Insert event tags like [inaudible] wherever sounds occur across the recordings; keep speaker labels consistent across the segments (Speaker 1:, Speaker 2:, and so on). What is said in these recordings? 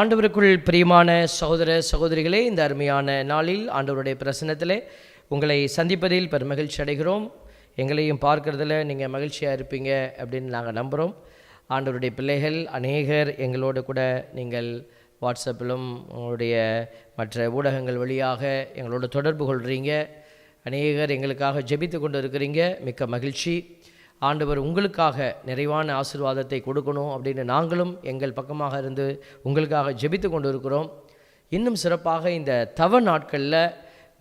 Speaker 1: ஆண்டவருக்குள் பிரியமான சகோதர சகோதரிகளே இந்த அருமையான நாளில் ஆண்டவருடைய பிரசன்னத்திலே உங்களை சந்திப்பதில் பெருமகிழ்ச்சி அடைகிறோம். எங்களையும் பார்க்குறதுல நீங்கள் மகிழ்ச்சியாக இருப்பீங்க அப்படின்னு நாங்கள் நம்புகிறோம் ஆண்டவருடைய பிள்ளைகள் அநேகர் எங்களோடு கூட நீங்கள் வாட்ஸ்அப்பிலும் உங்களுடைய மற்ற ஊடகங்கள் வழியாக எங்களோட தொடர்பு கொள்கிறீங்க அநேகர் எங்களுக்காக ஜெபித்து கொண்டு இருக்கிறீங்க. மிக்க மகிழ்ச்சி. ஆண்டவர் உங்களுக்காக நிறைவான ஆசீர்வாதத்தை கொடுக்கணும் அப்படின்னு நாங்களும் எங்கள் பக்கமாக இருந்து உங்களுக்காக ஜெபித்து கொண்டு இருக்கிறோம் இன்னும் சிறப்பாக இந்த தவ நாட்களில்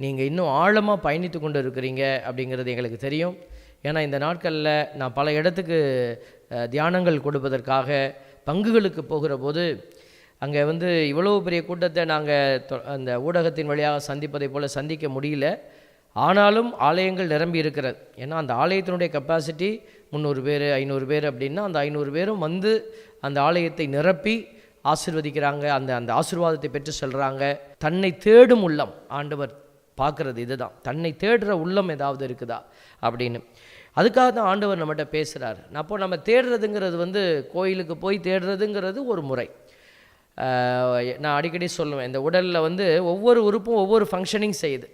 Speaker 1: நீங்கள் இன்னும் ஆழமாக பயணித்து கொண்டு இருக்கிறீங்க அப்படிங்கிறது எங்களுக்கு தெரியும். ஏன்னா இந்த நாட்களில் நான் பல இடத்துக்கு தியானங்கள் கொடுப்பதற்காக பங்குகளுக்கு போகிற போது அங்கே வந்து இவ்வளோ பெரிய கூட்டத்தை நாங்கள் அந்த ஊடகத்தின் வழியாக சந்திப்பதை போல் சந்திக்க முடியல. ஆனாலும் ஆலயங்கள் நிரம்பி இருக்கிறது. ஏன்னா அந்த ஆலயத்தினுடைய கெப்பாசிட்டி முந்நூறு பேர் ஐநூறு பேர் அப்படின்னா அந்த ஐநூறு பேரும் வந்து அந்த ஆலயத்தை நிரப்பி ஆசிர்வதிக்கிறாங்க. அந்த அந்த ஆசீர்வாதத்தை பெற்று செல்கிறாங்க தன்னை தேடும் உள்ளம் ஆண்டவர் பார்க்குறது இதுதான். தன்னை தேடுற உள்ளம் ஏதாவது இருக்குதா அப்படின்னு. அதுக்காக தான் ஆண்டவர் நம்மகிட்ட பேசுகிறார் அப்போ நம்ம தேடுறதுங்கிறது வந்து கோயிலுக்கு போய் தேடுறதுங்கிறது ஒரு முறை. நான் அடிக்கடி சொல்லுவேன். இந்த உடலில் வந்து ஒவ்வொரு உறுப்பும் ஒவ்வொரு ஃபங்க்ஷனிங் செய்யுது.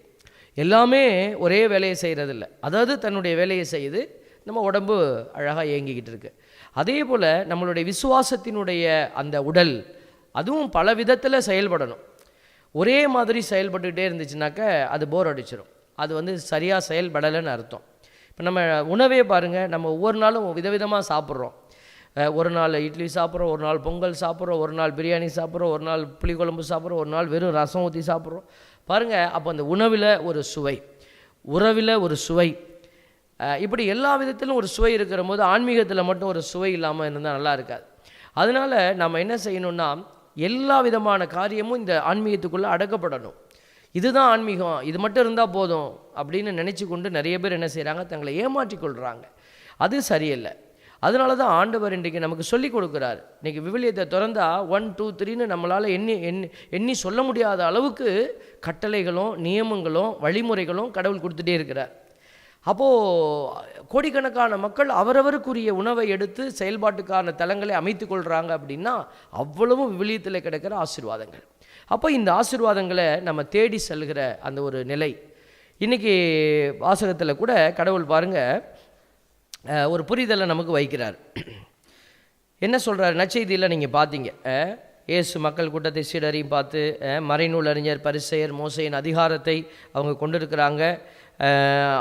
Speaker 1: எல்லாமே ஒரே வேலையை செய்கிறதில்ல அதாவது தன்னுடைய வேலையை செய்து நம்ம உடம்பு அழகாக இயங்கிக்கிட்டு இருக்கு. அதே போல் நம்மளுடைய விசுவாசத்தினுடைய அந்த உடல் அதுவும் பல விதத்தில் செயல்படணும். ஒரே மாதிரி செயல்பட்டுக்கிட்டே இருந்துச்சுனாக்க அது போர் அடிச்சிடும் அது வந்து சரியாக செயல்படலைன்னு அர்த்தம். இப்போ நம்ம உணவே பாருங்கள் நம்ம ஒவ்வொரு நாளும் விதவிதமாக சாப்பிட்றோம். ஒரு நாள் இட்லி சாப்பிட்றோம் ஒரு நாள் பொங்கல் சாப்பிட்றோம் ஒரு நாள் பிரியாணி சாப்பிட்றோம் ஒரு நாள் புளிக்குழம்பு சாப்பிட்றோம் ஒரு நாள் வெறும் ரசம் ஊற்றி சாப்பிட்றோம். பாருங்கள் அப்போ அந்த உணவில் ஒரு சுவை உறவில் ஒரு சுவை. இப்படி எல்லா விதத்திலும் ஒரு சுவை இருக்கிற போது ஆன்மீகத்தில் மட்டும் ஒரு சுவை இல்லாமல் இருந்தால் நல்லா இருக்காது. அதனால் நம்ம என்ன செய்யணும்னா எல்லா விதமான காரியமும் இந்த ஆன்மீகத்துக்குள்ளே அடக்கப்படணும். இதுதான் ஆன்மீகம் இது மட்டும் இருந்தால் போதும் அப்படின்னு நினச்சி கொண்டு நிறைய பேர் என்ன செய்கிறாங்க தங்களை ஏமாற்றிக்கொள்கிறாங்க அது சரியில்லை. அதனால தான் ஆண்டவர் இன்றைக்கு நமக்கு சொல்லி கொடுக்குறாரு. இன்றைக்கி விவிலியத்தை திறந்தா ஒன் டூ த்ரீன்னு நம்மளால் எண்ணி எண்ணி எண்ணி சொல்ல முடியாத அளவுக்கு கட்டளைகளும் நியமங்களும் வழிமுறைகளும் கடவுள் கொடுத்துட்டே இருக்கிறார். அப்போது கோடிக்கணக்கான மக்கள் அவரவருக்குரிய உணவை எடுத்து செயல்பாட்டுக்கான தலங்களை அமைத்து கொள்கிறாங்க அப்படின்னா அவ்வளவும் விவிலியத்தில் கிடைக்கிற ஆசீர்வாதங்கள். அப்போ இந்த ஆசீர்வாதங்களை நம்ம தேடி செல்கிற அந்த ஒரு நிலை. இன்றைக்கி வாசகத்தில் கூட கடவுள் பாருங்கள் ஒரு புரிதலை நமக்கு வைக்கிறார். என்ன சொல்கிறார் நச்செய்தியில் நீங்கள் பார்த்தீங்க இயேசு மக்கள் கூட்டத்தை சீடரையும் பார்த்து மறைநூல் அறிஞர் பரிசெயர் மோசையின் அதிகாரத்தை அவங்க கொண்டிருக்கிறாங்க.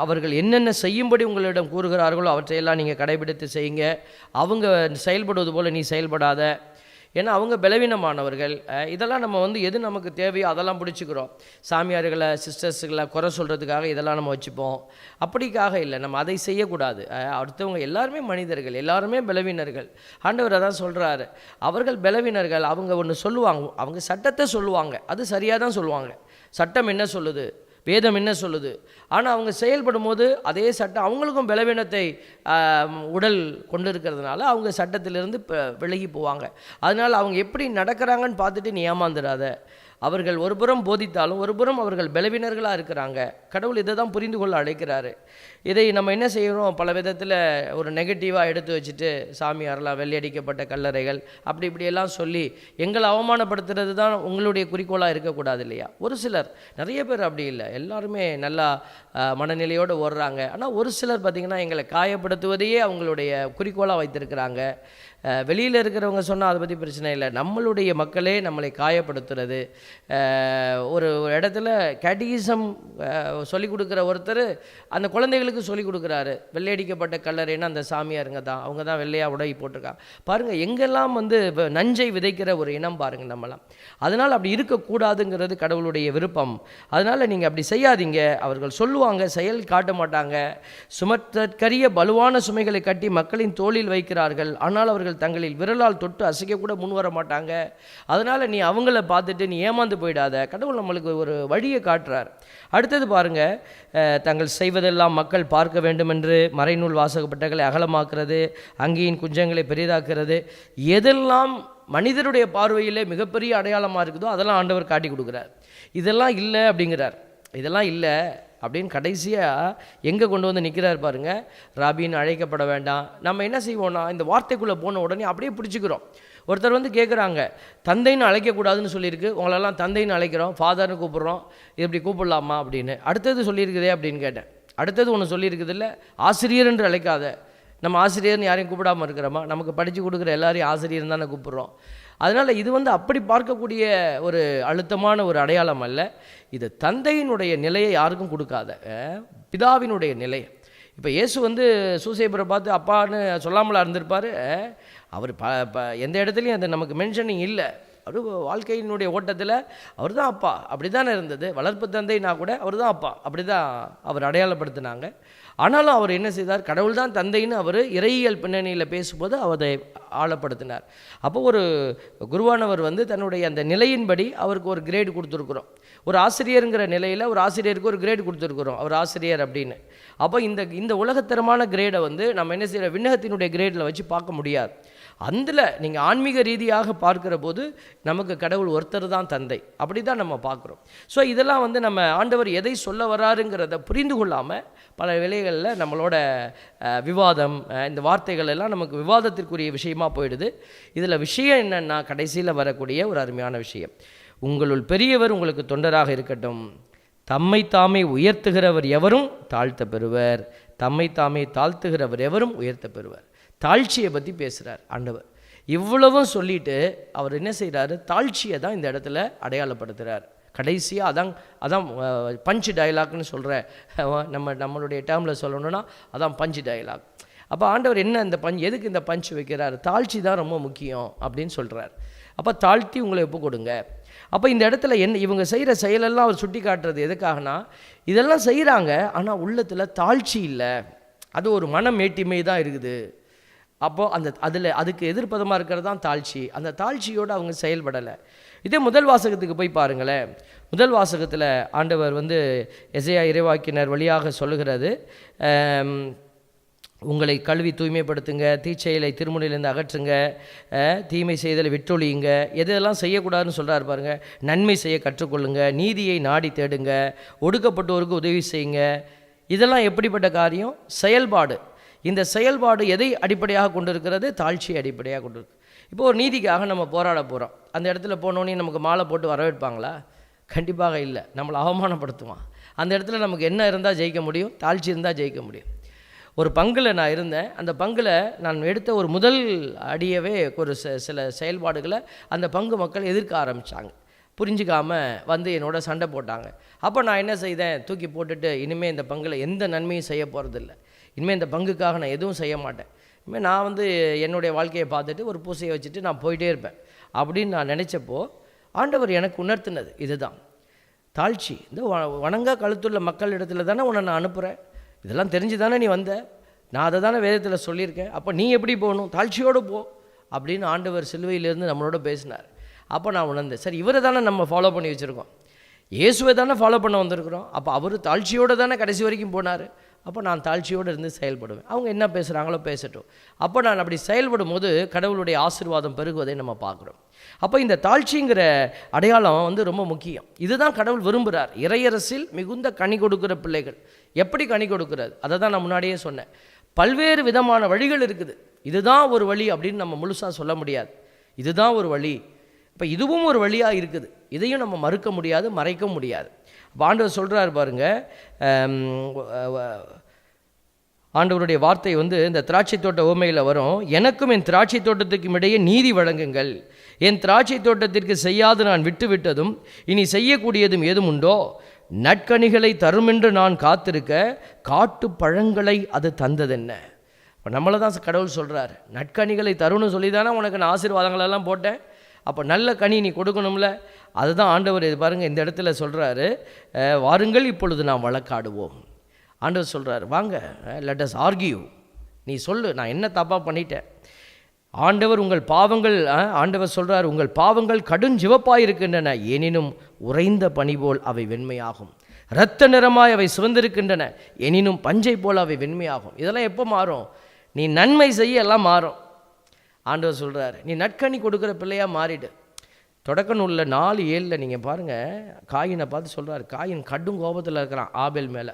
Speaker 1: அவர்கள் என்னென்ன செய்யும்படி உங்களிடம் கூறுகிறார்களோ அவற்றையெல்லாம் நீங்கள் கடைபிடித்து செய்யுங்க. அவங்க செயல்படுவது போல் நீ செயல்படாத. ஏன்னா அவங்க பலவீனமானவர்கள். இதெல்லாம் நம்ம வந்து எது நமக்கு தேவையோ அதெல்லாம் பிடிச்சிக்கிறோம். சாமியார்களை சிஸ்டர்ஸுகளை குறை சொல்கிறதுக்காக இதெல்லாம் நம்ம வச்சுப்போம். அப்படிக்காக இல்லை நம்ம அதை செய்யக்கூடாது. அடுத்தவங்க எல்லாருமே மனிதர்கள் எல்லாருமே பலவீனர்கள். ஆண்டவர் அதான் சொல்கிறாரு அவர்கள் பலவீனர்கள் அவங்க ஒன்று சொல்லுவாங்க அவங்க சட்டத்தை சொல்லுவாங்க. அது சரியாக தான் சொல்லுவாங்க. சட்டம் என்ன சொல்லுது? வேதம் என்ன சொல்லுது? ஆனால் அவங்க செயல்படும் போது அதே சட்டம் அவங்களுக்கும் பலவீனத்தை உடல் கொண்டு இருக்கிறதுனால அவங்க சட்டத்திலிருந்து விலகி போவாங்க. அதனால் அவங்க எப்படி நடக்கிறாங்கன்னு பார்த்துட்டு நீ ஏமாந்துடாத அவர்கள் ஒருபுறம் போதித்தாலும் ஒருபுறம் அவர்கள் பலவீனர்களாக இருக்கிறாங்க. கடவுள் இதை தான் புரிந்து கொள்ள அழைக்கிறாரு. இதை நம்ம என்ன செய்கிறோம் பல விதத்தில் ஒரு நெகட்டிவாக எடுத்து வச்சுட்டு சாமியாரெலாம் வெள்ளையடிக்கப்பட்ட கல்லறைகள் அப்படி இப்படியெல்லாம் சொல்லி எங்களை அவமானப்படுத்துறது தான் உங்களுடைய குறிக்கோளாக இருக்கக்கூடாது இல்லையா? ஒரு சிலர் நிறைய பேர் அப்படி இல்லை. எல்லாருமே நல்லா மனநிலையோடு ஓடுறாங்க. ஆனால் ஒரு சிலர் பார்த்திங்கன்னா எங்களை காயப்படுத்துவதையே அவங்களுடைய குறிக்கோளாக வைத்திருக்கிறாங்க. வெளியில் இருக்கிறவங்க சொன்னால் அதை பற்றி பிரச்சனை இல்லை. நம்மளுடைய மக்களே நம்மளை காயப்படுத்துறது. ஒரு ஒரு இடத்துல கேட்டிகிசம் சொல்லிக் கொடுக்குற ஒருத்தர் அந்த குழந்தைகளுக்கு சொல்லிக் கொடுக்குறாரு. வெள்ளையடிக்கப்பட்ட கல்லறைன்னா அந்த சாமியாருங்க தான். அவங்க தான் வெள்ளையாக உடை போட்டிருக்காங்க பாருங்கள் எங்கெல்லாம் வந்து நஞ்சை விதைக்கிற ஒரு இனம் பாருங்கள் நம்மலாம். அதனால் அப்படி இருக்கக்கூடாதுங்கிறது கடவுளுடைய விருப்பம். அதனால் நீங்கள் அப்படி செய்யாதீங்க. அவர்கள் சொல்லுவாங்க செயல் காட்ட மாட்டாங்க. சுமத்தற்கரிய பலுவான சுமைகளை கட்டி மக்களின் தோளில் வைக்கிறார்கள். ஆனால் அவர்கள் தங்களில் விரலால் தொட்டு அசைக்கக்கூட கூட முன் வர மாட்டாங்க. அதனால் நீ அவங்கள பார்த்துட்டு நீ ஏமாந்து போயிடாத. கடவுள் நம்மளுக்கு ஒரு வழியை காட்டுறார். அடுத்தது பாருங்க தங்கள் செய்வதெல்லாம் மக்கள் பார்க்க வேண்டும் என்று மறைநூல் வாசகப்பட்டகளை அகலமாக்குறது அங்கேயின் குஞ்சங்களை பெரிதாக்குறது எதெல்லாம் மனிதருடைய பார்வையிலே மிகப்பெரிய அடையாளமாக இருக்குதோ அதெல்லாம் ஆண்டவர் காட்டி கொடுக்குறார். இதெல்லாம் இல்லை அப்படிங்கிறார். இதெல்லாம் இல்லை. அப்படின்னு கடைசியாக எங்கே கொண்டு வந்து நிற்கிறார் பாருங்க. ராபின்னு அழைக்கப்பட வேண்டாம். நம்ம என்ன செய்வோம்னா இந்த வார்த்தைக்குள்ளே போன உடனே அப்படியே பிடிச்சிக்கிறோம். ஒருத்தர் வந்து கேட்குறாங்க தந்தைன்னு அழைக்கக்கூடாதுன்னு சொல்லியிருக்கு. உங்களெல்லாம் தந்தைன்னு அழைக்கிறோம். ஃபாதர்னு கூப்பிட்றோம். இது இப்படி கூப்பிடலாமா? அப்படின்னு. அடுத்தது சொல்லியிருக்குதே அப்படின்னு கேட்டேன். அடுத்தது ஒன்று சொல்லியிருக்குது இல்லை? ஆசிரியர் என்று அழைக்காத. நம்ம ஆசிரியர்னு யாரையும் கூப்பிடாம இருக்கிறோமா? நமக்கு படித்து கொடுக்குற எல்லாரையும் ஆசிரியர் தானே கூப்பிட்றோம். அதனால் இது வந்து அப்படி பார்க்கக்கூடிய ஒரு அழுத்தமான ஒரு அடையாளம் அல்ல. இது தந்தையினுடைய நிலையை யாருக்கும் கொடுக்காத பிதாவினுடைய நிலையை இப்போ இயேசு வந்து சூசைபுரை பார்த்து அப்பான்னு சொல்லாமலா இருந்திருப்பார்? அவர் ப ப எந்த இடத்துலையும் அது நமக்கு மென்ஷனிங் இல்லை. அவர் வாழ்க்கையினுடைய ஓட்டத்தில் அவர் தான் அப்பா. அப்படி தானே இருந்தது. வளர்ப்பு தந்தைனா கூட அவர் தான் அப்பா. அப்படி தான் அவர் அடையாளப்படுத்தினாங்க. ஆனாலும் அவர் என்ன செய்தார்? கடவுள் தான் தந்தைன்னு அவர் இறையியல் பின்னணியில் பேசும்போது அவரை ஆழப்படுத்தினார். அப்போ ஒரு குருவானவர் வந்து தன்னுடைய அந்த நிலையின்படி அவருக்கு ஒரு கிரேடு கொடுத்துருக்குறோம். ஒரு ஆசிரியருங்கிற நிலையில் ஒரு ஆசிரியருக்கு ஒரு கிரேடு கொடுத்துருக்குறோம். அவர் ஆசிரியர் அப்படின்னு. அப்போ இந்த இந்த உலகத்தரமான கிரேடை வந்து நம்ம என்ன செய்கிற விண்ணகத்தினுடைய கிரேடில் வச்சு பார்க்க முடியாது. அதில் நீங்கள் ஆன்மீக ரீதியாக பார்க்குற போது நமக்கு கடவுள் ஒருத்தர் தான் தந்தை. அப்படி தான் நம்ம பார்க்குறோம். ஸோ இதெல்லாம் வந்து நம்ம ஆண்டவர் எதை சொல்ல வராருங்கிறத புரிந்து கொள்ளாமல் பல வேலைகளில் நம்மளோட விவாதம் இந்த வார்த்தைகள் எல்லாம் நமக்கு விவாதத்திற்குரிய விஷயமா போயிடுது. இதில் விஷயம் என்னென்னா கடைசியில் வரக்கூடிய ஒரு அருமையான விஷயம். உங்களுள் பெரியவர் உங்களுக்கு தொண்டராக இருக்கட்டும். தம்மை தாமே உயர்த்துகிறவர் எவரும் தாழ்த்த பெறுவர். தம்மை தாமே தாழ்த்துகிறவர் எவரும் உயர்த்த பெறுவர். தாழ்ச்சியை பற்றி பேசுகிறார் ஆண்டவர். இவ்வளவும் சொல்லிட்டு அவர் என்ன செய்கிறாரு தாழ்ச்சியை தான் இந்த இடத்துல அடையாளப்படுத்துகிறார் கடைசியாக அதான் அதான் பஞ்ச் டயலாக்னு சொல்கிற நம்ம நம்மளுடைய டேர்மில் சொல்லணும்னா அதான் பஞ்சு டயலாக் அப்போ ஆண்டவர் என்ன இந்த பஞ்ச் எதுக்கு இந்த பஞ்ச் வைக்கிறார்? தாழ்ச்சி தான் ரொம்ப முக்கியம் அப்படின்னு சொல்கிறார் அப்போ தாழ்த்தி உங்களை ஒப்பு கொடுங்க. அப்போ இந்த இடத்துல என்ன இவங்க செய்கிற செயலெல்லாம் அவர் சுட்டி காட்டுறது எதுக்காகனா இதெல்லாம் செய்கிறாங்க ஆனால் உள்ளத்தில் தாழ்ச்சி இல்லை. அது ஒரு மன மேட்டிமை தான் இருக்குது. அப்போது அந்த அதில் அதுக்கு எதிர்ப்பதமாக இருக்கிறது தான் தாழ்ச்சி. அந்த தாழ்ச்சியோடு அவங்க செயல்படலை. இதே முதல் வாசகத்துக்கு போய் பாருங்களேன். முதல் வாசகத்தில் ஆண்டவர் வந்து எசையா இறைவாக்கினர் வழியாக சொல்லுகிறது உங்களை கல்வி தூய்மைப்படுத்துங்க தீச்செயலை திருமுனையிலேருந்து அகற்றுங்க தீமை செய்தலை விட்டொழியுங்க எதெல்லாம் செய்யக்கூடாதுன்னு சொல்கிறாரு பாருங்கள் நன்மை செய்ய கற்றுக்கொள்ளுங்க நீதியை நாடி தேடுங்க ஒடுக்கப்பட்டோருக்கு உதவி செய்யுங்க. இதெல்லாம் எப்படிப்பட்ட காரியம்? செயல்பாடு. இந்த செயல்பாடு எதை அடிப்படையாக கொண்டிருக்கிறது? தாழ்ச்சியை அடிப்படையாக கொண்டிருக்கு. இப்போ ஒரு நீதிக்காக நம்ம போராட போகிறோம் அந்த இடத்துல போனோன்னே நமக்கு மாலை போட்டு வரவேற்பாங்களா? கண்டிப்பாக இல்லை. நம்மளை அவமானப்படுத்துவான். அந்த இடத்துல நமக்கு என்ன இருந்தால் ஜெயிக்க முடியும்? தாழ்ச்சி இருந்தால் ஜெயிக்க முடியும். ஒரு பங்கில் நான் இருந்தேன். அந்த பங்கில் நான் எடுத்த ஒரு முதல் அடியவே ஒரு ச- சில செயல்பாடுகளை அந்த பங்கு மக்கள் எதிர்க்க ஆரம்பித்தாங்க புரிஞ்சுக்காமல் வந்து என்னோட சண்டை போட்டாங்க. அப்போ நான் என்ன செய்தேன்? தூக்கி போட்டுட்டு இனிமேல் இந்த பங்கில் எந்த நன்மையும் செய்ய போகிறதில்ல இனிமேல் இந்த பங்குக்காக நான் எதுவும் செய்ய மாட்டேன். இனிமேல் நான் வந்து என்னுடைய வாழ்க்கையை பார்த்துட்டு ஒரு பூசையை வச்சுட்டு நான் போயிட்டே இருப்பேன். அப்படின்னு நான் நினச்சப்போ ஆண்டவர் எனக்கு உணர்த்தினது இதுதான். தாழ்ச்சி இந்த வ- வணங்கா கழுத்துள்ள மக்கள் இடத்துல தானே உன்னை நான் அனுப்புகிறேன் இதெல்லாம் தெரிஞ்சு தானே நீ வந்த. நான் அதை தானே வேதத்தில் சொல்லியிருக்கேன். அப்போ நீ எப்படி போகணும்? தாழ்ச்சியோடு போ. அப்படின்னு ஆண்டவர் சிலுவையிலேருந்து நம்மளோட பேசினார். அப்போ நான் உணர்ந்தேன். சரி இவரை தானே நம்ம ஃபாலோ பண்ணி வச்சுருக்கோம். இயேசுவை தானே ஃபாலோ பண்ண வந்திருக்கிறோம். அப்போ அவர் தாழ்ச்சியோடு தானே கடைசி வரைக்கும் போனார். அப்போ நான் தாழ்ச்சியோடு இருந்து செயல்படுவேன். அவங்க என்ன பேசுகிறாங்களோ பேசட்டும். அப்போ நான் அப்படி செயல்படும் போது கடவுளுடைய ஆசீர்வாதம் பெருகுவதை நம்ம பார்க்குறோம். அப்போ இந்த தாழ்ச்சிங்கிற அடையாளம் வந்து ரொம்ப முக்கியம். இதுதான் கடவுள் விரும்புகிறார் இறையரசில் மிகுந்த கனி கொடுக்குற பிள்ளைகள். எப்படி கனி கொடுக்குறது? அதை தான் நான் முன்னாடியே சொன்னேன். பல்வேறு விதமான வழிகள் இருக்குது. இதுதான் ஒரு வழி அப்படின்னு நம்ம முழுசாக சொல்ல முடியாது. இதுதான் ஒரு வழி. இப்போ இதுவும் ஒரு வழியாக இருக்குது. இதையும் நம்ம மறுக்க முடியாது மறைக்க முடியாது. ஆண்டவர் சொல்கிறார் பாருங்க ஆண்டவருடைய வார்த்தை வந்து இந்த திராட்சை தோட்ட உவமையில் வரும். எனக்கும் என் திராட்சை தோட்டத்துக்கும் இடையே நீதி வழங்குங்கள். என் திராட்சை தோட்டத்திற்கு செய்யாது நான் விட்டு விட்டதும் இனி செய்யக்கூடியதும் ஏதும் உண்டோ? நற்கனிகளை தருமென்று நான் காத்திருக்க காட்டு பழங்களை அது தந்ததென்ன? இப்போ நம்மளை தான் கடவுள் சொல்கிறார் நற்கனிகளை தரும்னு சொல்லி தானே உனக்கு நான் ஆசீர்வாதங்களெல்லாம் போட்டேன்? அப்போ நல்ல கனி நீ கொடுக்கணும்ல. அதுதான் ஆண்டவர் இது பாருங்கள் இந்த இடத்துல சொல்கிறாரு வாருங்கள் இப்பொழுது நாம் வழக்காடுவோம். ஆண்டவர் சொல்கிறார் வாங்க லெட் அஸ் ஆர்கியூ நீ சொல்லு நான் என்ன தப்பாக பண்ணிட்டேன்? ஆண்டவர் உங்கள் பாவங்கள் ஆண்டவர் சொல்கிறார் உங்கள் பாவங்கள் கடுஞ்சிவப்பாய் இருக்கின்றன எனினும் உறைந்த பனி போல் அவை வெண்மையாகும். இரத்த நிறமாய் அவை சிவந்திருக்கின்றன எனினும் பஞ்சை போல் அவை வெண்மையாகும். இதெல்லாம் எப்போ மாறும்? நீ நன்மை செய்ய எல்லாம் மாறும். ஆண்டவர் சொல்கிறார் நீ நற்கனி கொடுக்குற பிள்ளையாக மாறிடு. தொடக்க நூலில் நாலு ஏழில் நீங்கள் பாருங்கள் காயினை பார்த்து சொல்கிறார் காயின் கடும் கோபத்தில் இருக்கிறான் ஆபேல் மேலே.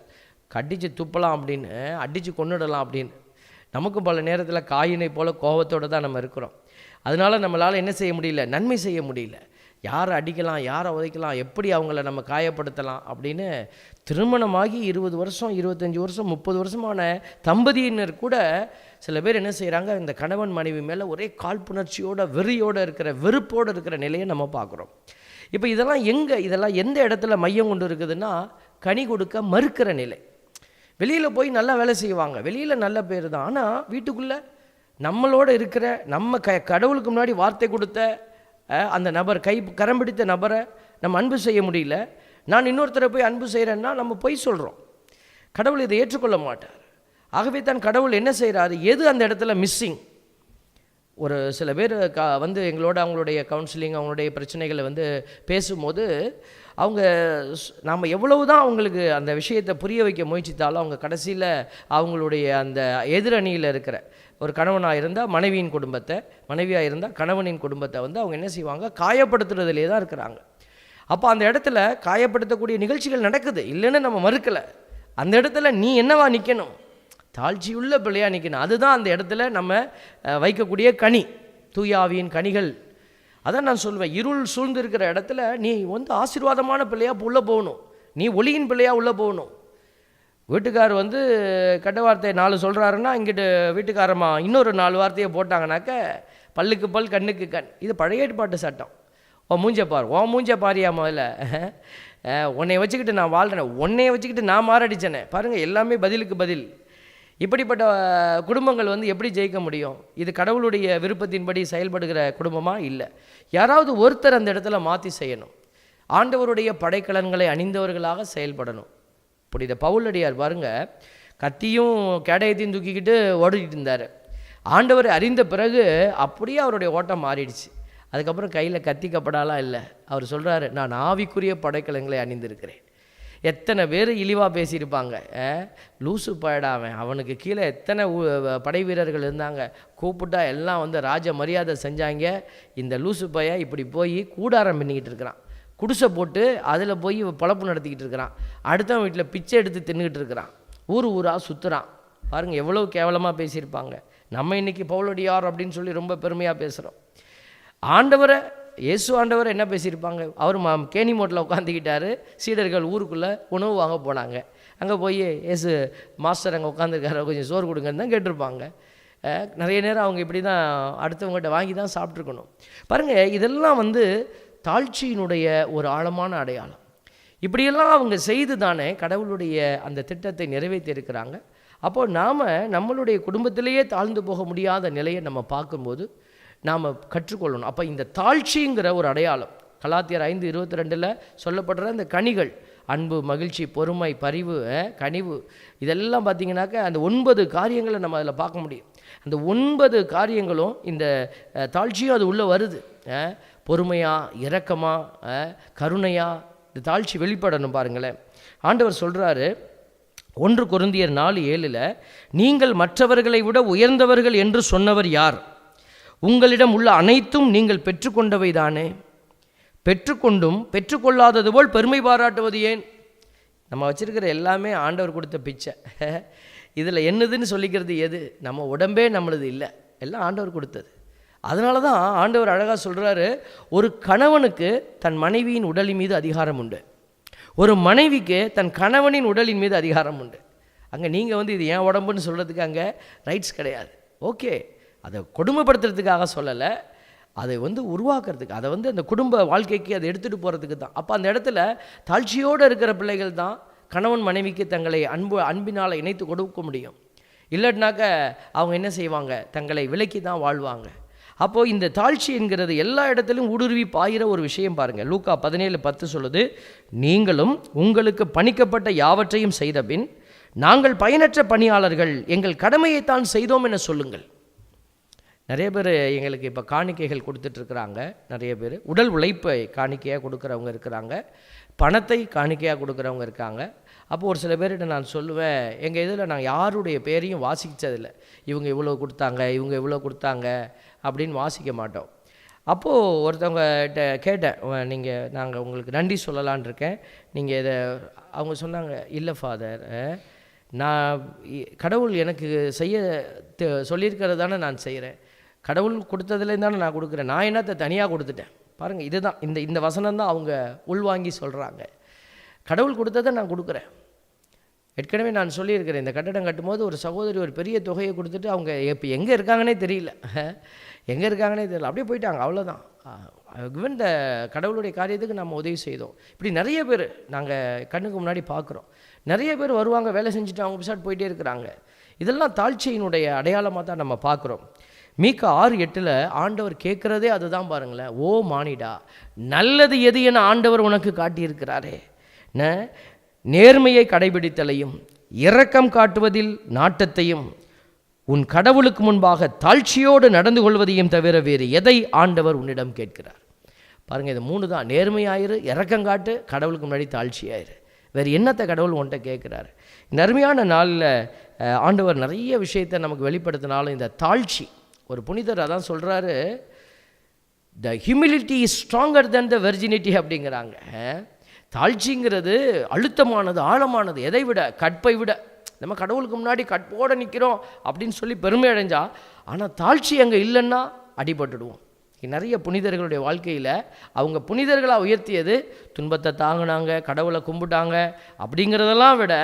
Speaker 1: கடிச்சு துப்பலாம் அப்படின்னு அடித்து கொன்னுடலாம் அப்படின்னு. நமக்கு பல நேரத்தில் காயினை போல் கோபத்தோடு தான் நம்ம இருக்கிறோம். அதனால நம்மளால் என்ன செய்ய முடியல? நன்மை செய்ய முடியல. யாரை அடிக்கலாம் யாரை உதைக்கலாம் எப்படி அவங்கள நம்ம காயப்படுத்தலாம் அப்படின்னு திருமணமாகி இருபது வருஷம் இருபத்தஞ்சி வருஷம் முப்பது வருஷமான தம்பதியினர் கூட சில பேர் என்ன செய்கிறாங்க இந்த கணவன் மனைவி மேலே ஒரே காழ்ப்புணர்ச்சியோட வெறியோடு இருக்கிற வெறுப்போடு இருக்கிற நிலையை நம்ம பார்க்குறோம். இப்போ இதெல்லாம் எங்கே இதெல்லாம் எந்த இடத்துல மையம் கொண்டு இருக்குதுன்னா கனி கொடுக்க மறுக்கிற நிலை. வெளியில் போய் நல்லா வேலை செய்வாங்க. வெளியில் நல்ல பேர் தான். ஆனால் வீட்டுக்குள்ளே நம்மளோட இருக்கிற நம்ம க கடவுளுக்கு முன்னாடி வார்த்தை கொடுத்த அந்த நபர் கை கரம் பிடித்த நபரை நம்ம அன்பு செய்ய முடியல. நான் இன்னொருத்தரை போய் அன்பு செய்கிறேன்னா நம்ம பொய் சொல்கிறோம் கடவுள் இதை ஏற்றுக்கொள்ள மாட்டார். ஆகவே தான் கடவுள் என்ன செய்கிறாரு எது அந்த இடத்துல மிஸ்ஸிங் ஒரு சில பேர் க வந்து எங்களோட அவங்களுடைய கவுன்சிலிங் அவங்களுடைய பிரச்சனைகளை வந்து பேசும்போது அவங்க ஸ்- நாம் எவ்வளவு தான் அவங்களுக்கு அந்த விஷயத்தை புரிய வைக்க முயற்சித்தாலும் அவங்க கடைசியில் அவங்களுடைய அந்த எதிரணியில் இருக்கிற ஒரு கணவனாக இருந்தால் மனைவியின் குடும்பத்தை மனைவியாக இருந்தால் கணவனின் குடும்பத்தை வந்து அவங்க என்ன செய்வாங்க? காயப்படுத்துறதுலே தான் இருக்கிறாங்க. அப்போ அந்த இடத்துல காயப்படுத்தக்கூடிய நிகழ்ச்சிகள் நடக்குது. இல்லைன்னு நம்ம மறுக்கலை. அந்த இடத்துல நீ என்னவா நிற்கணும் தாழ்ச்சியுள்ள பிள்ளையாக நிற்கணும் அதுதான் அந்த இடத்துல நம்ம வைக்கக்கூடிய கனி. தூயாவியின் கனிகள். அதான் நான் சொல்வேன் இருள் சூழ்ந்திருக்கிற இடத்துல நீ வந்து ஆசீர்வாதமான பிள்ளையாக உள்ளே போகணும். நீ ஒளியின் பிள்ளையாக உள்ளே போகணும். வீட்டுக்கார் வந்து கெட்ட வார்த்தை நாலு சொல்கிறாருன்னா இங்கிட்டு வீட்டுக்காரம்மா இன்னொரு நாலு வார்த்தையை போட்டாங்கனாக்க பல்லுக்கு பல் கண்ணுக்கு கண். இது பழைய ஏற்பாட்டு சட்டம். ஓ மூஞ்ச பார். ஓ மூஞ்ச பாரியா முதல்ல? உன்னை வச்சுக்கிட்டு நான் வாழ்றேன். உன்னைய வச்சுக்கிட்டு நான் மாரடிச்சேனே. பாருங்கள் எல்லாமே பதிலுக்கு பதில். இப்படிப்பட்ட குடும்பங்கள் வந்து எப்படி ஜெயிக்க முடியும்? இது கடவுளுடைய விருப்பத்தின்படி செயல்படுகிற குடும்பமாக இல்லை. யாராவது ஒருத்தர் அந்த இடத்துல மாற்றி செய்யணும். ஆண்டவருடைய படைக்கலன்களை அணிந்தவர்களாக செயல்படணும். புனித பவுலடியார் பாருங்க கத்தியும் கேடயத்தையும் தூக்கிக்கிட்டு ஓடிக்கிட்டு இருந்தார். ஆண்டவர் அறிந்த பிறகு அப்படியே அவருடைய ஓட்டம் மாறிடுச்சு. அதுக்கப்புறம் கையில் கத்தி கப்படாலாம் இல்லை. அவர் சொல்கிறாரு நான் ஆவிக்குரிய படைக்கலங்களை அணிந்திருக்கிறேன். எத்தனை பேர் இழிவாக பேசியிருப்பாங்க? லூசு பயடாவன் அவனுக்கு கீழே எத்தனை படை வீரர்கள் இருந்தாங்க? கூப்பிட்டா எல்லாம் வந்து ராஜ மரியாதை செஞ்சாங்க. இந்த லூசு பைய இப்படி போய் கூடாரம் பண்ணிக்கிட்டு இருக்கிறான். குடிசை போட்டு அதில் போய் பழப்பு நடத்திக்கிட்டு இருக்கிறான். அடுத்தவன் வீட்டில் பிச்சை எடுத்து தின்னுக்கிட்டு இருக்கிறான். ஊர் ஊராக சுற்றுறான் பாருங்கள் எவ்வளோ கேவலமாக பேசியிருப்பாங்க. நம்ம இன்னைக்கு பவுலடியார் அப்படின்னு சொல்லி ரொம்ப பெருமையாக பேசுகிறோம் ஆண்டவரை இயேசு ஆண்டவர் என்ன பேசியிருப்பாங்க? அவர் மா கேணி மோட்டில் உட்காந்துக்கிட்டாரு சீடர்கள் ஊருக்குள்ளே உணவு வாங்க போனாங்க. அங்கே போய் இயேசு மாஸ்டர் அங்கே உட்காந்துருக்காரு கொஞ்சம் சோறு கொடுங்கன்னு தான் கேட்டிருப்பாங்க. நிறைய நேரம் அவங்க இப்படி தான் அடுத்தவங்ககிட்ட வாங்கி தான் சாப்பிட்ருக்கணும் பாருங்கள் இதெல்லாம் வந்து தாழ்ச்சியினுடைய ஒரு ஆழமான அடையாளம். இப்படியெல்லாம் அவங்க செய்து தானே கடவுளுடைய அந்த திட்டத்தை நிறைவேற்றியிருக்கிறாங்க அப்போது நாம் நம்மளுடைய குடும்பத்திலேயே தாழ்ந்து போக முடியாத நிலையை நம்ம பார்க்கும்போது நாம் கற்றுக்கொள்ளணும். அப்போ இந்த தாழ்ச்சிங்கிற ஒரு அடையாளம் கலாத்தியர் ஐந்து இருபத்தி ரெண்டில் சொல்லப்படுற இந்த கனிகள் அன்பு மகிழ்ச்சி பொறுமை பரிவு கனிவு இதெல்லாம் பார்த்திங்கனாக்கா அந்த ஒன்பது காரியங்களை நம்ம அதில் பார்க்க முடியும். அந்த ஒன்பது காரியங்களும் இந்த தாழ்ச்சியும் அது உள்ளே வருது. பொறுமையாக இரக்கமாக இரக்கமா கருணையா இந்த தாழ்ச்சி வெளிப்படணும் பாருங்களேன். ஆண்டவர் சொல்கிறாரு ஒன்று குருந்தியர் நாலு ஏழில் நீங்கள் மற்றவர்களை விட உயர்ந்தவர்கள் என்று சொன்னவர் யார்? உங்களிடம் உள்ள அனைத்தும் நீங்கள் பெற்றுக்கொண்டவை தானே? பெற்றுக்கொண்டும் பெற்றுக்கொள்ளாதது போல் பெருமை பாராட்டுவது ஏன்? நம்ம வச்சிருக்கிற எல்லாமே ஆண்டவர் கொடுத்த பிச்சை. [laughs] இதில் என்னதுன்னு சொல்லிக்கிறது எது? நம்ம உடம்பே நம்மளது இல்லை. எல்லாம் ஆண்டவர் கொடுத்தது. அதனால தான் ஆண்டவர் அழகாக சொல்கிறாரு ஒரு கணவனுக்கு தன் மனைவியின் உடலின் மீது அதிகாரம் உண்டு. ஒரு மனைவிக்கு தன் கணவனின் உடலின் மீது அதிகாரம் உண்டு. அங்கே நீங்கள் வந்து இது என் உடம்புன்னு சொல்கிறதுக்கு அங்கே ரைட்ஸ் கிடையாது. ஓகே அதை கொடுமைப்படுத்துறதுக்காக சொல்லலை. அதை வந்து உருவாக்குறதுக்கு அதை வந்து அந்த குடும்ப வாழ்க்கைக்கு அதை எடுத்துகிட்டு போகிறதுக்கு தான். அப்போ அந்த இடத்துல தாழ்ச்சியோடு இருக்கிற பிள்ளைகள் தான் கணவன் மனைவிக்கு தங்களை அன்பு அன்பினால் இணைத்து கொடுக்க முடியும். இல்லைனாக்க அவங்க என்ன செய்வாங்க? தங்களை விலக்கி தான் வாழ்வாங்க. அப்போது இந்த தாழ்ச்சி என்கிறது எல்லா இடத்துலையும் ஊடுருவி பாயிற ஒரு விஷயம் பாருங்கள் லூக்கா பதினேழு பத்து சொல்லுது நீங்களும் உங்களுக்கு பணிக்கப்பட்ட யாவற்றையும் செய்த பின் நாங்கள் பயனற்ற பணியாளர்கள் எங்கள் கடமையைத்தான் செய்தோம் என சொல்லுங்கள். நிறைய பேர் எங்களுக்கு இப்போ காணிக்கைகள் கொடுத்துட்ருக்குறாங்க நிறைய பேர். உடல் உழைப்பை காணிக்கையாக கொடுக்குறவங்க இருக்கிறாங்க. பணத்தை காணிக்கையாக கொடுக்குறவங்க இருக்காங்க. அப்போ ஒரு சில பேர்கிட்ட நான் சொல்லுவேன் எங்கள் இதில் நாங்கள் யாருடைய பேரையும் வாசிச்சதில்லை. இவங்க இவ்வளோ கொடுத்தாங்க இவங்க இவ்வளோ கொடுத்தாங்க அப்படின்னு வாசிக்க மாட்டோம். அப்போது ஒருத்தவங்ககிட்ட கேட்டேன் நீங்கள் நாங்கள் உங்களுக்கு நன்றி சொல்லலான் இருக்கேன். நீங்கள் இதை அவங்க சொன்னாங்க இல்லை ஃபாதர். நான் இ- கடவுள் எனக்கு செய்ய தெ- சொல்லியிருக்கிறது தானே நான் செய்கிறேன் கடவுள் கொடுத்ததுலேருந்து தானே நான் கொடுக்குறேன். நான் என்னத்தை தனியாக கொடுத்துட்டேன்? பாருங்கள் இதுதான். இந்த இந்த வசனம் தான் அவங்க உள்வாங்கி சொல்கிறாங்க கடவுள் கொடுத்ததை நான் கொடுக்குறேன். ஏற்கனவே நான் சொல்லியிருக்கிறேன் இந்த கட்டடம் கட்டும்போது ஒரு சகோதரி ஒரு பெரிய தொகையை கொடுத்துட்டு அவங்க இப்போ எங்கே இருக்காங்கன்னே தெரியல. எங்கே இருக்காங்கன்னே தெரியல. அப்படியே போயிட்டாங்க அவ்வளோதான் கிவன் இந்த கடவுளுடைய காரியத்துக்கு நம்ம உதவி செய்தோம். இப்படி நிறைய பேர் நாங்கள் கண்ணுக்கு முன்னாடி பார்க்குறோம் நிறைய பேர் வருவாங்க வேலை செஞ்சுட்டு அவங்க பிசாட் போயிட்டே இருக்கிறாங்க. இதெல்லாம் தாழ்ச்சியினுடைய அடையாளமாக தான் நம்ம பார்க்குறோம் மீக்க ஆறு எட்டில் ஆண்டவர் கேட்குறதே அதுதான் பாருங்களேன். ஓ மானிடா நல்லது எது என ஆண்டவர் உனக்கு காட்டியிருக்கிறாரே? ந நேர்மையை கடைபிடித்தலையும் இரக்கம் காட்டுவதில் நாட்டத்தையும் உன் கடவுளுக்கு முன்பாக தாழ்ச்சியோடு நடந்து கொள்வதையும் தவிர வேறு எதை ஆண்டவர் உன்னிடம் கேட்கிறார்? பாருங்கள் இது மூணு தான். நேர்மையாயிரு இறக்கம் காட்டு கடவுளுக்கு முன்னாடி தாழ்ச்சியாயிரு. வேறு என்னத்தை கடவுள் உன்கிட்ட கேட்குறாரு? இந்த அருமையான நாளில் ஆண்டவர் நிறைய விஷயத்தை நமக்கு வெளிப்படுத்தினாலும் இந்த தாழ்ச்சி ஒரு புனிதர் அதான் சொல்கிறாரு the humility is stronger than the virginity அப்படிங்கிறாங்க. தாழ்ச்சிங்கிறது அழுத்தமானது ஆழமானது. எதை விட? கற்பை விட. நம்ம கடவுளுக்கு முன்னாடி கற்போடு நிற்கிறோம் அப்படின்னு சொல்லி பெருமை அடைஞ்சா ஆனால் தாழ்ச்சி அங்கே இல்லைன்னா அடிபட்டுடுவோம். நிறைய புனிதர்களுடைய வாழ்க்கையில் அவங்க புனிதர்களாக உயர்த்தியது துன்பத்தை தாங்கினாங்க கடவுளை கும்பிட்டாங்க அப்படிங்கிறதெல்லாம் விட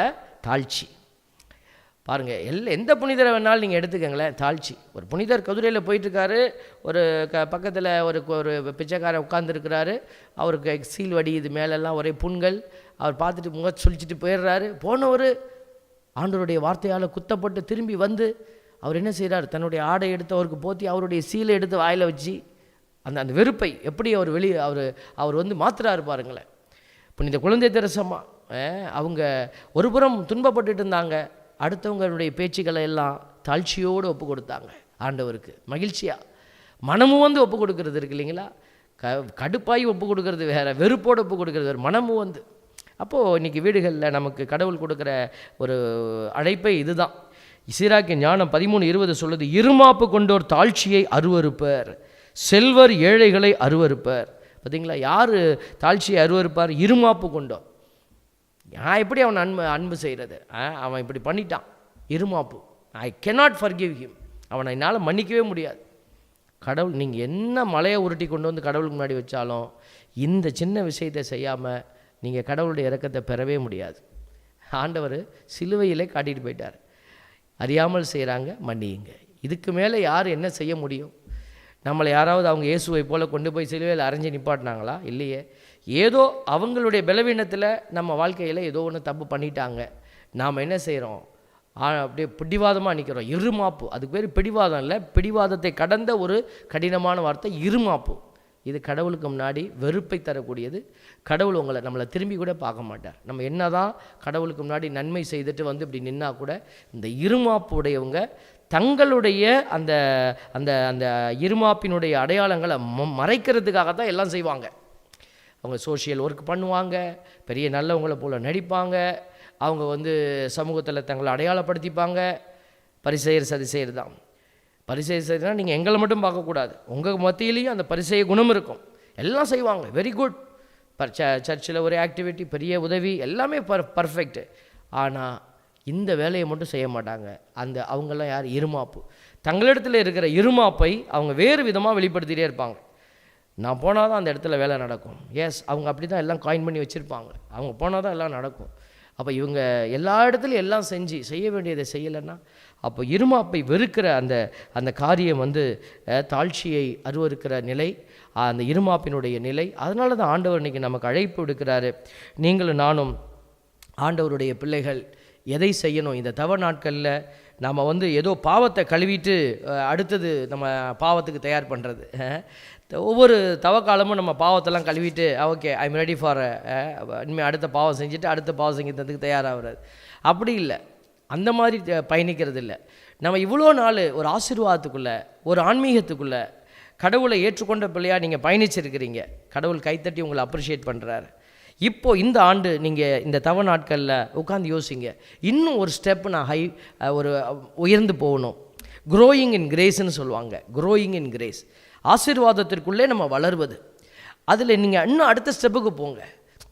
Speaker 1: தாழ்ச்சி. பாருங்கள் எல் எந்த புனிதரை வேணாலும் நீங்கள் எடுத்துக்கங்களேன் தாழ்ச்சி. ஒரு புனிதர் கதிரையில் போயிட்டுருக்காரு ஒரு க பக்கத்தில் ஒரு ஒரு பிச்சைக்காரன் உட்காந்துருக்கிறாரு அவருக்கு சீல் வடி இது மேலெல்லாம் ஒரே புண்கள் அவர் பார்த்துட்டு முக சுழிச்சிட்டு போயிடுறாரு. போனவர் ஆண்டவருடைய வார்த்தையால் குத்தப்பட்டு திரும்பி வந்து அவர் என்ன செய்கிறார் தன்னுடைய ஆடை எடுத்து அவருக்கு போத்தி அவருடைய சீலை எடுத்து வாயில் வச்சு அந்த அந்த வெறுப்பை எப்படி அவர் வெளியே அவர் அவர் வந்து மாத்துறாரு பாருங்களேன். புனித குழந்தை தெரசம்மா அவங்க ஒரு புறம் துன்பப்பட்டுட்டு இருந்தாங்க. அடுத்தவங்களுடைய பேச்சுக்களை எல்லாம் தாழ்ச்சியோடு ஒப்பு கொடுத்தாங்க ஆண்டவருக்கு. மகிழ்ச்சியாக மனமும் வந்து ஒப்பு கொடுக்கறது இருக்கு இல்லைங்களா? க கடுப்பாகி ஒப்பு கொடுக்கறது வேறு வெறுப்போடு ஒப்பு கொடுக்கறது வேறு மனமும் வந்து. அப்போது இன்றைக்கி வீடுகளில் நமக்கு கடவுள் கொடுக்குற ஒரு அழைப்பை இதுதான். இசிராக்கி ஞானம் பதிமூணு இருபது சொல்லுது இருமாப்பு கொண்டோர் தாழ்ச்சியை அருவருப்பர் செல்வர் ஏழைகளை அருவருப்பர். பார்த்தீங்களா யார் தாழ்ச்சியை அருவருப்பார்? இருமாப்பு கொண்டோர். நான் எப்படி அவன் அன்பு அன்பு செய்கிறது அவன் இப்படி பண்ணிட்டான். இருமாப்பு. ஐ கெனாட் ஃபர்கிவ் ஹிம் அவனை என்னால் மன்னிக்கவே முடியாது. கடவுள் நீங்கள் என்ன மலையை உருட்டி கொண்டு வந்து கடவுளுக்கு முன்னாடி வச்சாலும் இந்த சின்ன விஷயத்தை செய்யாமல் நீங்கள் கடவுளுடைய இறக்கத்தை பெறவே முடியாது. ஆண்டவர் சிலுவையிலே காட்டிகிட்டு போயிட்டார். அறியாமல் செய்கிறாங்க மன்னியுங்க. இதுக்கு மேலே யார் என்ன செய்ய முடியும்? நம்மளை யாராவது அவங்க இயேசுவை போல் கொண்டு போய் சிலுவையில் அரைஞ்சி நிப்பாட்டினாங்களா? இல்லையே. ஏதோ அவங்களுடைய பலவீனத்தில் நம்ம வாழ்க்கையில் ஏதோ ஒன்று தப்பு பண்ணிட்டாங்க. நாம் என்ன செய்கிறோம் அப்படியே பிடிவாதமாக நிற்கிறோம் இருமாப்பு. அதுக்கு பேர் பிடிவாதம் இல்லை. பிடிவாதத்தை கடந்த ஒரு கடினமான வார்த்தை இருமாப்பு. இது கடவுளுக்கு முன்னாடி வெறுப்பை தரக்கூடியது. கடவுள் உங்களை நம்மளை திரும்பி கூட பார்க்க மாட்டார். நம்ம என்ன தான் கடவுளுக்கு முன்னாடி நன்மை செய்துட்டு வந்து இப்படி நின்னா கூட இந்த இருமாப்பு உடையவங்க தங்களுடைய அந்த அந்த அந்த இருமாப்பினுடைய அடையாளங்களை மறைக்கிறதுக்காக தான் எல்லாம் செய்வாங்க. அவங்க சோஷியல் ஒர்க் பண்ணுவாங்க பெரிய நல்லவங்களை போல் நடிப்பாங்க அவங்க வந்து சமூகத்தில் தங்களை அடையாளப்படுத்திப்பாங்க. பரிசெயர் சதிசெயர் தான். பரிசெயர் சதினா நீங்கள் எங்களை மட்டும் பார்க்கக்கூடாது. உங்கள் மத்தியிலையும் அந்த பரிசெய குணம் இருக்கும். எல்லாம் செய்வாங்க. வெரி குட் பர் ச சர்ச்சில் ஒரு ஆக்டிவிட்டி பெரிய உதவி எல்லாமே பர் பர்ஃபெக்ட் ஆனால் இந்த வேலையை மட்டும் செய்ய மாட்டாங்க. அந்த அவங்கெல்லாம் யார்? இருமாப்பு. தங்களிடத்தில் இருக்கிற இருமாப்பை அவங்க வேறு விதமாக வெளிப்படுத்திகிட்டே இருப்பாங்க. நான் போனால் தான் அந்த இடத்துல வேலை நடக்கும். எஸ் அவங்க அப்படி தான் எல்லாம் காயின் பண்ணி வச்சுருப்பாங்க. அவங்க போனால் தான் எல்லாம் நடக்கும். அப்போ இவங்க எல்லா இடத்துலையும் எல்லாம் செஞ்சு செய்ய வேண்டியதை செய்யலைன்னா அப்போ இருமாப்பை வெறுக்கிற அந்த அந்த காரியம் வந்து தாழ்ச்சியை அருவறுக்கிற நிலை அந்த இருமாப்பினுடைய நிலை. அதனால தான் ஆண்டவர் இன்றைக்கி நமக்கு அழைப்பு விடுக்கிறாரு. நீங்களும் நானும் ஆண்டவருடைய பிள்ளைகள் எதை செய்யணும்? இந்த தவ நாட்களில் நாம் வந்து ஏதோ பாவத்தை கழுவிட்டு அடுத்தது நம்ம பாவத்துக்கு தயார் பண்ணுறது ஒவ்வொரு தவக்காலமும் நம்ம பாவத்தெல்லாம் கழுவிட்டு ஓகே ஐம் ரெடி ஃபார் இனிமேல் அடுத்த பாவம் செஞ்சுட்டு அடுத்த பாவம் செஞ்சதுக்கு தயாராகிறது. அப்படி இல்லை. அந்த மாதிரி பயணிக்கிறது இல்லை. நம்ம இவ்வளோ நாள் ஒரு ஆசீர்வாதத்துக்குள்ளே ஒரு ஆன்மீகத்துக்குள்ளே கடவுளை ஏற்றுக்கொண்ட பிள்ளையாக நீங்கள் பயணிச்சிருக்கிறீங்க. கடவுள் கைத்தட்டி உங்களை அப்ரிஷியேட் பண்ணுறாரு இப்போ இந்த ஆண்டு நீங்கள் இந்த தவ நாட்களில் உட்காந்து யோசிங்க. இன்னும் ஒரு ஸ்டெப் நான் ஹை ஒரு உயர்ந்து போகணும். க்ரோயிங் இன் கிரேஸ்ன்னு சொல்லுவாங்க. க்ரோயிங் இன் கிரேஸ் ஆசீர்வாதத்திற்குள்ளே நம்ம வளர்வது. அதில் நீங்கள் இன்னும் அடுத்த ஸ்டெப்புக்கு போங்க.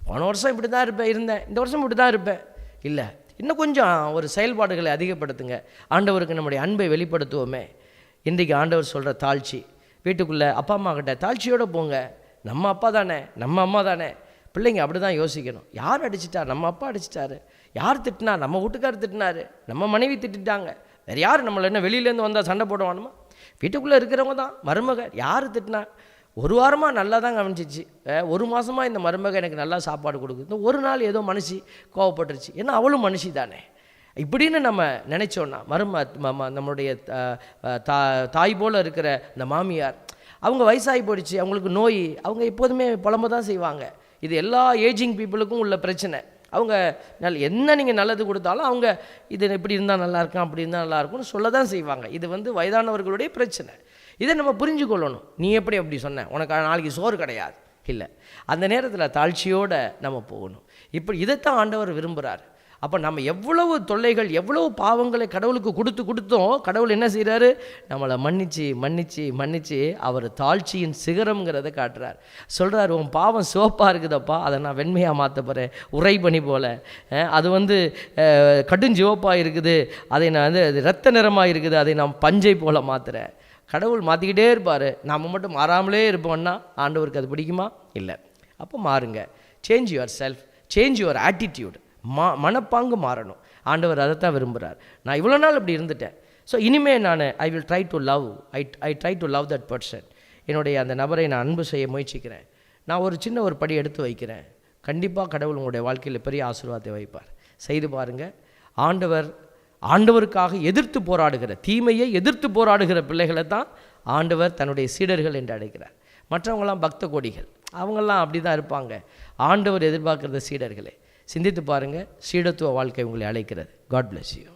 Speaker 1: போன வருஷம் இப்படி தான் இருப்பேன் இருந்தேன். இந்த வருஷம் இப்படி தான் இருப்பேன் இல்லை. இன்னும் கொஞ்சம் ஒரு செயல்பாடுகளை அதிகப்படுத்துங்க. ஆண்டவருக்கு நம்முடைய அன்பை வெளிப்படுத்துவோமே. இன்றைக்கு ஆண்டவர் சொல்கிற தாழ்ச்சி. வீட்டுக்குள்ளே அப்பா அம்மா கிட்ட தாழ்ச்சியோடு போங்க. நம்ம அப்பா தானே. நம்ம அம்மா தானே. பிள்ளைங்க அப்படி தான் யோசிக்கணும். யார் அடிச்சிட்டா? நம்ம அப்பா அடிச்சிட்டாரு. யார் திட்டினா? நம்ம வீட்டுக்கார் திட்டினாரு. நம்ம மனைவி திட்டிட்டாங்க. வேறு யார் நம்மளை என்ன வெளியிலேருந்து வந்தால் சண்டை போடுவானுமா? வீட்டுக்குள்ளே இருக்கிறவங்க தான் மருமக யார் திட்டினா? ஒரு வாரமாக நல்லா தான் கவனிச்சிச்சு ஒரு மாதமாக இந்த மருமக எனக்கு நல்லா சாப்பாடு கொடுக்குது. இந்த ஒரு நாள் ஏதோ மனுஷி கோவப்பட்டுருச்சு. ஏன்னா அவளும் மனுஷி தானே. இப்படின்னு நம்ம நினச்சோன்னா மரும ம- ம- நம்மளுடைய தா தாய் போல் இருக்கிற இந்த மாமியார் அவங்க வயசாகி போயிடுச்சு. அவங்களுக்கு நோய் அவங்க எப்போதுமே புலம்ப தான் செய்வாங்க. இது எல்லா ஏஜிங் பீப்புளுக்கும் உள்ள பிரச்சனை. அவங்க நல் என்ன நீங்கள் நல்லது கொடுத்தாலும் அவங்க இது இப்படி இருந்தால் நல்லாயிருக்கும் அப்படி இருந்தால் நல்லாயிருக்கும்னு சொல்ல தான் செய்வாங்க. இது வந்து வயதானவர்களுடைய பிரச்சனை. இதை நம்ம புரிஞ்சு கொள்ளணும் நீ எப்படி அப்படி சொன்ன? உனக்கு நாளைக்கு சோறு கிடையாது. இல்லை. அந்த நேரத்தில் தாழ்ச்சியோடு நம்ம போகணும். இப்படி இதைத்தான் ஆண்டவர் விரும்புகிறார் அப்போ நம்ம எவ்வளவு தொல்லைகள் எவ்வளவு பாவங்களை கடவுளுக்கு கொடுத்து கொடுத்தோம் கடவுள் என்ன செய்கிறாரு நம்மளை மன்னிச்சு மன்னிச்சு மன்னிச்சு அவர் தாழ்ச்சியின் சிகரம்ங்கிறத காட்டுறார். சொல்கிறார் உன் பாவம் சிவப்பாக இருக்குதப்பா அதை நான் வெண்மையாக மாற்ற போகிறேன் உரை பனி போல் அது வந்து அஹ், கடுஞ்சிவப்பாக இருக்குது அதை நான் வந்து அது ரத்த நிறமாக இருக்குது அதை நான் பஞ்சை போல் மாற்றுறேன் கடவுள் மாற்றிக்கிட்டே இருப்பார். நாம் மட்டும் மாறாமலே இருப்போம்னா ஆண்டவருக்கு அது பிடிக்குமா? இல்லை. அப்போ மாறுங்க. Change yourself change your attitude மா மனப்பாங்கு மாறணும். ஆண்டவர் அதை தான் விரும்புகிறார் நான் இவ்வளோ நாள் இப்படி இருந்துட்டேன். ஸோ இனிமேல் நான் I will try to love I I try to love that person என்னுடைய அந்த நபரை நான் அன்பு செய்ய முயற்சிக்கிறேன். நான் ஒரு சின்ன ஒரு படி எடுத்து வைக்கிறேன். கண்டிப்பாக கடவுள் உங்களுடைய வாழ்க்கையில் பெரிய ஆசீர்வாதத்தை வைப்பார். செய்து பாருங்கள் ஆண்டவர் ஆண்டவருக்காக எதிர்த்து போராடுகிற தீமையை எதிர்த்து போராடுகிற பிள்ளைகளை தான் ஆண்டவர் தன்னுடைய சீடர்கள் என்று அழைக்கிறார். மற்றவங்களாம் பக்த கோடிகள். அவங்கெல்லாம் அப்படி தான் இருப்பாங்க. ஆண்டவர் எதிர்பார்க்கிற சீடர்களே. சிந்தித்து பாருங்கள் சீடத்துவ வாழ்க்கை உங்களை அழைக்கிறது. God bless you